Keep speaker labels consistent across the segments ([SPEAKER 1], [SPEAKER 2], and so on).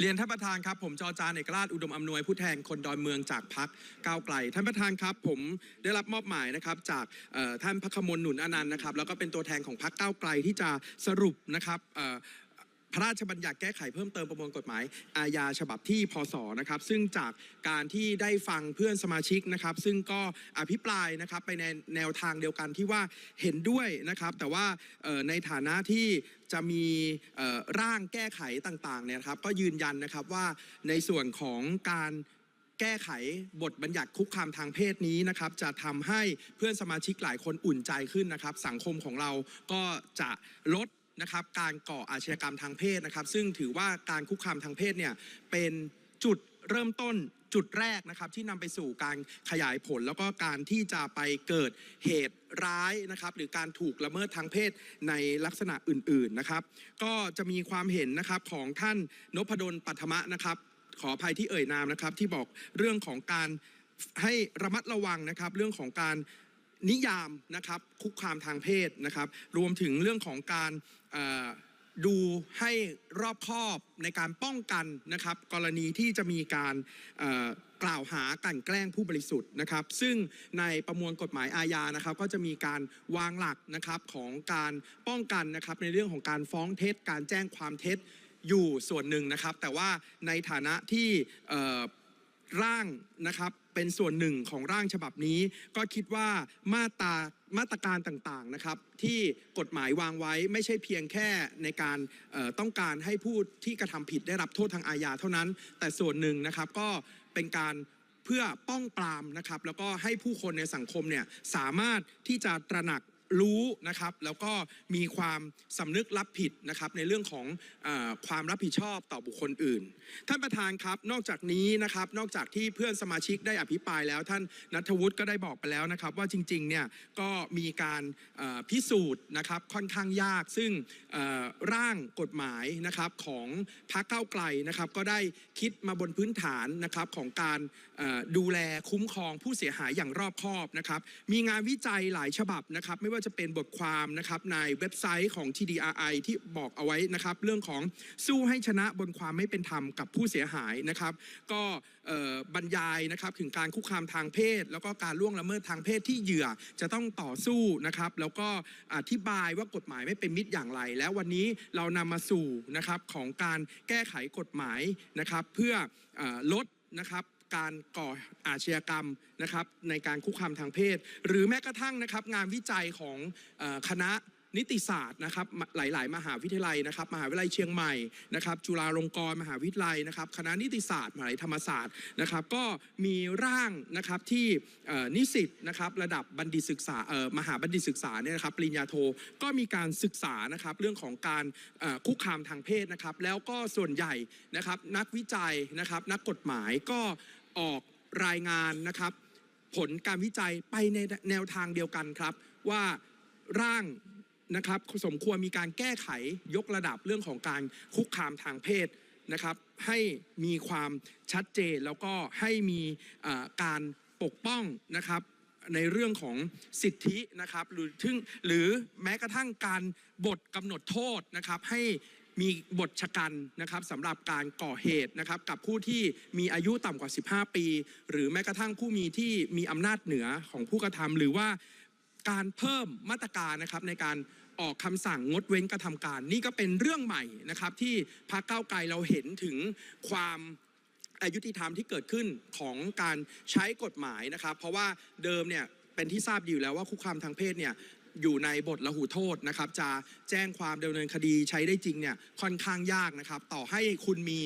[SPEAKER 1] เรียนท่านประธานครับ ผมจอจานเอกราชอุดมอำนวยผู้แทนคนดอนเมืองจากพักก้าวไกล ท่านประธานครับ ผมได้รับมอบหมายนะครับจากท่านพักมลหนุนอนันต์นะครับ แล้วก็เป็นตัวแทนของพักก้าวไกลที่จะสรุปนะครับ พระราชบัญญัติแก้ไขเพิ่มเติมประมวลกฎหมาย อาญาฉบับที่พศนะครับซึ่งจากการที่ได้ฟังเพื่อนสมาชิกนะครับซึ่งก็อภิปรายนะครับไปในแนวทางเดียวกันที่ว่าเห็นด้วยนะครับ แต่ว่าในฐานะที่จะมีร่างแก้ไขต่างๆเนี่ยครับก็ยืนยันนะครับว่าในส่วนของการแก้ไขบทบัญญัติคุกคามทางเพศนี้นะครับ จะทำให้เพื่อนสมาชิกหลายคนอุ่นใจขึ้นนะครับ สังคมของเราก็จะลด นะครับการก่ออาชญากรรมทางเพศนะครับ ซึ่งถือว่าการคุกคามทางเพศเนี่ยเป็นจุดเริ่มต้นจุดแรกนะครับที่นำไปสู่การขยายผล แล้วก็การที่จะไปเกิดเหตุร้ายนะครับ หรือการถูกละเมิดทางเพศในลักษณะอื่นๆนะครับ ก็จะมีความเห็นนะครับของท่านนพดลปัทมะนะครับ ขออภัยที่เอ่ยนามนะครับที่บอกเรื่องของการให้ระมัดระวังนะครับ เรื่องของการ นิยามนะครับคุกคามทางเพศนะครับ รวมถึงเรื่องของการดูให้รอบคอบในการป้องกันนะครับ กรณีที่จะมีการกล่าวหากันแกล้งผู้บริสุทธิ์นะครับ ซึ่งในประมวลกฎหมายอาญานะครับ ก็จะมีการวางหลักนะครับของการป้องกันนะครับ ในเรื่องของการฟ้องเท็จ การแจ้งความเท็จอยู่ส่วนหนึ่งนะครับ แต่ว่าในฐานะที่ ร่างนะครับเป็นส่วนหนึ่งของร่างฉบับนี้ ก็คิดว่ามาตรามาตรการต่างๆนะครับ ที่กฎหมายวางไว้ไม่ใช่เพียงแค่ในการต้องการให้ผู้ที่กระทำผิดได้รับโทษทางอาญาเท่านั้น แต่ส่วนหนึ่งนะครับก็เป็นการเพื่อป้องปรามนะครับ แล้วก็ให้ผู้คนในสังคมเนี่ยสามารถที่จะตระหนัก รู้นะครับ แล้วก็มีความสำนึกรับผิดนะครับในเรื่องของอความรับผิดชอบต่อบุคคลอื่น ท่านประธานครับ นอกจากนี้นะครับ นอกจากที่เพื่อนสมาชิกได้อภิปรายแล้ว ท่านนัทวุฒิก็ได้บอกไปแล้วนะครับ ว่าจริงๆเนี่ยก็มีการพิสูจน์นะครับค่อนข้างยาก ซึ่งร่างกฎหมายนะครับของพรรคเก้าไกลนะครับ ก็ได้คิดมาบนพื้นฐานนะครับของการดูแลคุ้มครองผู้เสียหายอย่างรอบคอบนะครับ มีงานวิจัยหลายฉบับนะครับ ไม่ว่าจะเป็นบทความนะครับในเว็บไซต์ของ TDRI ที่บอกเอาไว้นะครับ เรื่องของสู้ให้ชนะบนความไม่เป็นธรรมกับผู้เสียหายนะครับ ก็บรรยายนะครับถึงการคุกคามทางเพศ แล้วก็การล่วงละเมิดทางเพศที่เหยื่อจะต้องต่อสู้นะครับ แล้วก็อธิบายว่ากฎหมายไม่เป็นมิตรอย่างไร แล้ววันนี้เรานำมาสู่นะครับของการแก้ไขกฎหมายนะครับ เพื่ออลดนะครับ การก่ออาชญากรรมนะครับในการคุกคามทางเพศ หรือแม้กระทั่งนะครับงานวิจัยของคณะ นิติศาสตร์นะครับหลาย ๆ มหาวิทยาลัยนะครับ มหาวิทยาลัยเชียงใหม่นะครับ จุฬาลงกรณ์มหาวิทยาลัยนะครับ คณะนิติศาสตร์มหาวิทยาลัยธรรมศาสตร์นะครับ ก็มีร่างนะครับที่นิสิตนะครับระดับบัณฑิตศึกษามหาบัณฑิตศึกษาเนี่ยนะครับปริญญาโทก็มีการศึกษานะครับเรื่องของการเอ่คุกคามทางเพศนะครับ แล้วก็ส่วนใหญ่นะครับนักวิจัยนะครับ นักกฎหมายก็ออกรายงานนะครับ ผลการวิจัยไปในแนวทางเดียวกันครับ ว่าร่าง นะครับสมควรมีการแก้ไขยกระดับเรื่องของการคุกคามทางเพศนะครับให้มีความชัดเจนแล้วก็ให้มีการปกป้องนะครับในเรื่องของสิทธินะครับหรือถึงหรือแม้กระทั่งการบทกำหนดโทษนะครับให้มีบทชะกันนะครับสำหรับการก่อเหตุนะครับกับผู้ที่มีอายุต่ำกว่า 15 ปี หรือแม้กระทั่งผู้มีที่มีอำนาจเหนือของผู้กระทำหรือว่า การเพิ่มมาตรการนะครับในการออกคำสั่งงดเว้นกระทำการ นี่ก็เป็นเรื่องใหม่นะครับ ที่พรรคก้าไกลเราเห็นถึงความอายุติธรรมที่เกิดขึ้นของการใช้กฎหมายนะครับ เพราะว่าเดิมเนี่ยเป็นที่ทราบอยู่แล้วว่าคุกคามทางเพศเนี่ย อยู่ในบทละหูโทษนะครับ จะแจ้งความดำเนินคดีใช้ได้จริงเนี่ยค่อนข้างยากนะครับ ต่อให้คุณมี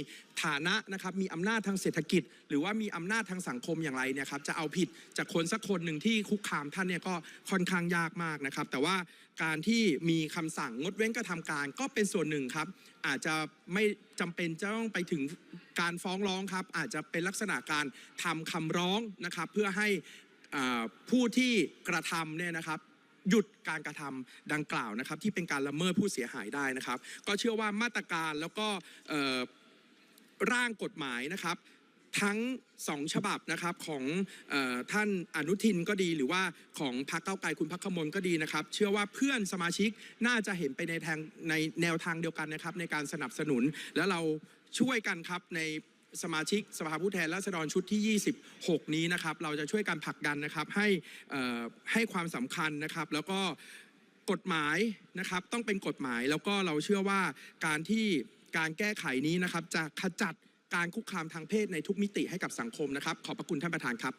[SPEAKER 1] ฐานะนะครับ มีอำนาจทางเศรษฐกิจ หรือว่ามีอำนาจทางสังคมอย่างไรเนี่ยครับ จะเอาผิดจากคนสักคนหนึ่งที่คุกคามท่านเนี่ยก็ค่อนข้างยากมากนะครับ แต่ว่าการที่มีคำสั่งงดเว้นกระทำการก็เป็นส่วนหนึ่งครับ อาจจะไม่จำเป็นจะต้องไปถึงการฟ้องร้องครับ อาจจะเป็นลักษณะการทำคำร้องนะครับ เพื่อให้ผู้ที่กระทำเนี่ยนะครับ หยุดการกระทำดังกล่าวนะครับ ที่เป็นการละเมิดผู้เสียหายได้นะครับ ก็เชื่อว่ามาตรการแล้วก็ร่างกฎหมายนะครับทั้งสองฉบับนะครับของออท่านอนุทินก็ดีหรือว่าของพรรคเก้าไกลคุณพักขมลก็ดีนะครับ เชื่อว่าเพื่อนสมาชิกน่าจะเห็นไปในทางในแนวทางเดียวกันนะครับ ในการสนับสนุนแล้วเราช่วยกันครับใน สมาชิกสภาผู้แทนราษฎรชุดที่ 26 นี้นะครับ เราจะช่วยกันผลักดันนะครับให้ให้ความสำคัญนะครับ แล้วก็กฎหมายนะครับต้องเป็นกฎหมายแล้วก็เราเชื่อว่าการที่การแก้ไขนี้นะครับ จะขจัดการคุกคามทางเพศในทุกมิติให้กับสังคมนะครับ ขอบพระคุณท่านประธานครับ